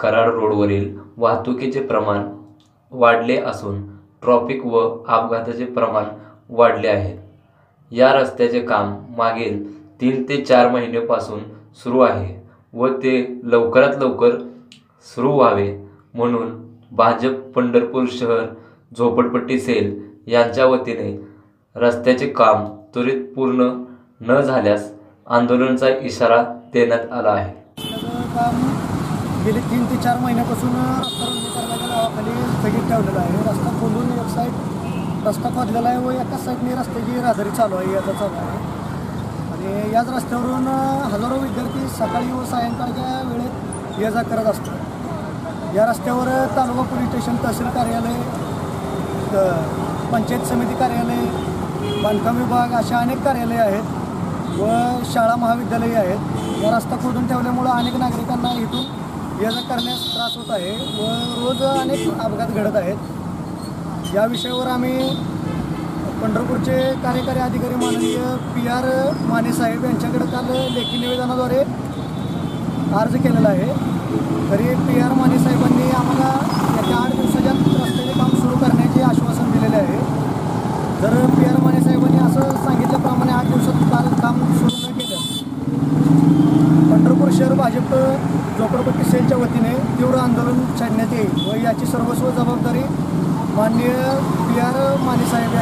कराड रोडवरील वाहतुकीचे प्रमाण वाढले असून ट्रॉफिक व अपघाताचे प्रमाण वाढले आहे. या रस्त्याचे काम मागील तीन ते चार महिन्यापासून सुरू आहे व ते लवकरात लवकर सुरू व्हावे म्हणून भाजप पंढरपूर शहर झोपडपट्टी सेल यांच्या वतीने रस्त्याचे काम त्वरित पूर्ण न झाल्यास आंदोलनाचा इशारा देण्यात आला आहे. गेले तीन ते चार महिन्यापासून रस्ता रुंदीकरणाच्या नावाखाली स्थगित ठेवलेला आहे. रस्ता खोलून एक साईड रस्ता खोदलेला आहे व एकाच साईडने रस्त्याची राहदारी चालू आहे याचा चालू आहे. आणि याच रस्त्यावरून हजारो विद्यार्थी सकाळी व सायंकाळच्या वेळेत ये जा करत असतात. या रस्त्यावर तालुका पोलीस स्टेशन तहसील कार्यालय पंचायत समिती कार्यालय बांधकाम विभाग अशा अनेक कार्यालये आहेत व शाळा महाविद्यालये आहेत. या रस्ता खोदून ठेवल्यामुळं अनेक नागरिकांना इथून ये करण्यास त्रास होत आहे व रोज अनेक अपघात घडत आहेत. या विषयावर आम्ही पंढरपूरचे कार्यकारी अधिकारी माननीय पी आर माने साहेब यांच्याकडे काल लेखी निवेदनाद्वारे अर्ज केलेला आहे. तरी पी आर माने साहेबांनी आम्हाला येत्या आठ दिवसाच्या रस्त्याचे काम सुरू करण्याचे आश्वासन दिलेले आहे. जर पी आर माने साहेबांनी असं सांगितल्याप्रमाणे आठ दिवसात काल काम सुरू न केलं पंढरपूर शहर भाजप संघटनेच्या वतीने तीव्र आंदोलन छेडण्यात येईल व याची सर्वस्व जबाबदारी माननीय पी आर माने साहेब